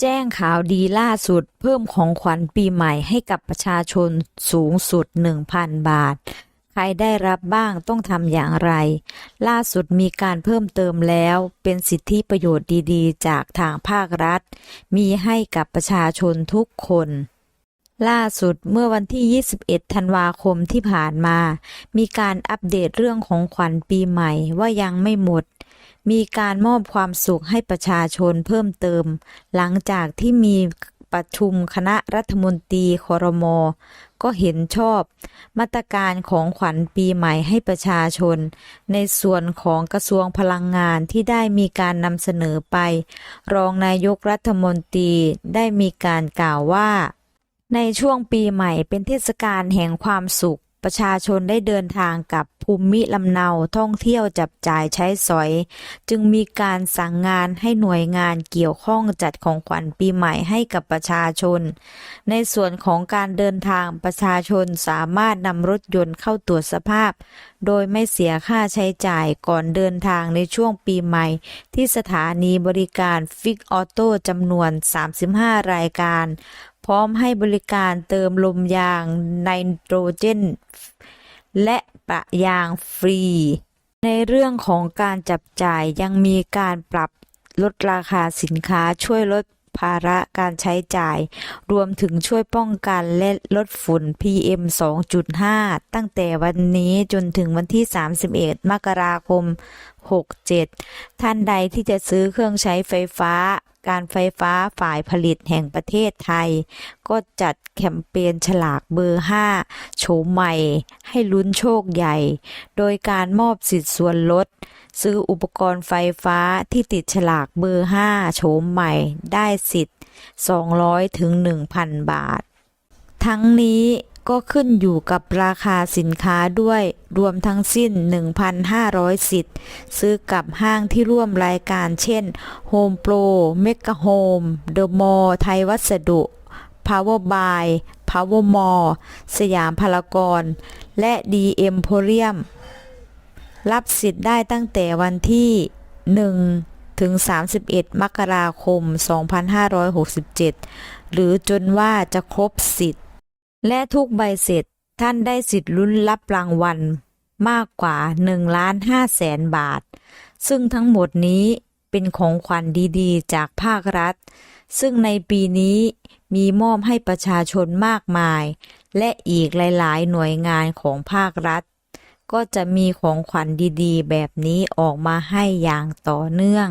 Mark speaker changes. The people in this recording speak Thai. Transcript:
Speaker 1: แจ้งข่าวดีล่าสุด เพิ่มของขวัญปีใหม่ให้กับประชาชนสูงสุด 1,000 บาท ใครได้รับบ้างต้องทำอย่างไร ล่าสุดมีการเพิ่มเติมแล้ว เป็นสิทธิประโยชน์ดีๆ จากทางภาครัฐ มีให้กับประชาชนทุกคน ล่าสุดเมื่อวันที่ 21 ธันวาคมที่ผ่านมา มีการอัปเดตเรื่องของขวัญปีใหม่ว่ายังไม่หมด มีการมอบความสุขให้ประชาชนเพิ่มเติม หลังจากที่มีประชุมคณะรัฐมนตรีคอรมอก็เห็นชอบ มาตรการของขวัญปีใหม่ให้ประชาชน ในส่วนของกระทรวงพลังงานที่ได้มีการนำเสนอไป รองนายกรัฐมนตรีได้มีการกล่าวว่า ในช่วงปีใหม่เป็นเทศกาลแห่งความสุข ประชาชนได้เดินทางกับภูมิลำเนาท่องเที่ยวจับจ่ายใช้สอย จึงมีการสั่งงานให้หน่วยงานเกี่ยวข้องจัดของขวัญปีใหม่ให้กับประชาชน ในส่วนของการเดินทางประชาชนสามารถนำรถยนต์เข้าตรวจสภาพ โดยไม่เสียค่าใช้จ่ายก่อนเดินทางในช่วงปีใหม่ ที่สถานีบริการฟิกออโต้จำนวน 35 รายการ พร้อมให้บริการเติมลมยางไนโตรเจน และประยางฟรี ในเรื่องของการจับจ่ายยังมีการปรับลดราคาสินค้าช่วยลด ภาระการใช้จ่าย รวมถึงช่วยป้องกันและลดฝุ่น PM 2.5 ตั้งแต่วันนี้จนถึงวันที่ 31 มกราคม 67 ท่านใดที่จะซื้อเครื่องใช้ไฟฟ้า การไฟฟ้าฝ่ายผลิตแห่งประเทศไทย ก็จัดแคมเปญฉลากเบอร์ 5 โฉมใหม่ ให้ลุ้นโชคใหญ่ โดยการมอบสิทธิ์ส่วนลด ซื้ออุปกรณ์ไฟฟ้าที่ติดฉลากเบอร์ 5 โฉมใหม่ได้สิทธิ์ 200 ถึง 1,000 บาท ทั้งนี้ก็ขึ้นอยู่กับราคาสินค้าด้วยรวมทั้งสิ้น 1,500 สิทธิ์ ซื้อกับห้างที่ร่วมรายการเช่น Home Pro, Mega Home, The Mall ไทยวัสดุ Power Buy, Power Mall สยามพารากอนและ DM p o r i u m รับสิทธิ์ได้ตั้งแต่วันที่ 1 ถึง 31 มกราคม 2567 หรือจนว่าจะครบสิทธิ์ และทุกใบเสร็จท่านได้สิทธิ์ลุ้นรับรางวัลมากกว่า1ล้าน5แสนบาท ซึ่งทั้งหมดนี้เป็นของขวัญดีๆ จากภาครัฐ ซึ่งในปีนี้มีมอบให้ประชาชนมากมาย และอีกหลายๆ หน่วยงานของภาครัฐ ก็จะมีของขวัญดีๆ แบบนี้ออกมาให้อย่างต่อเนื่อง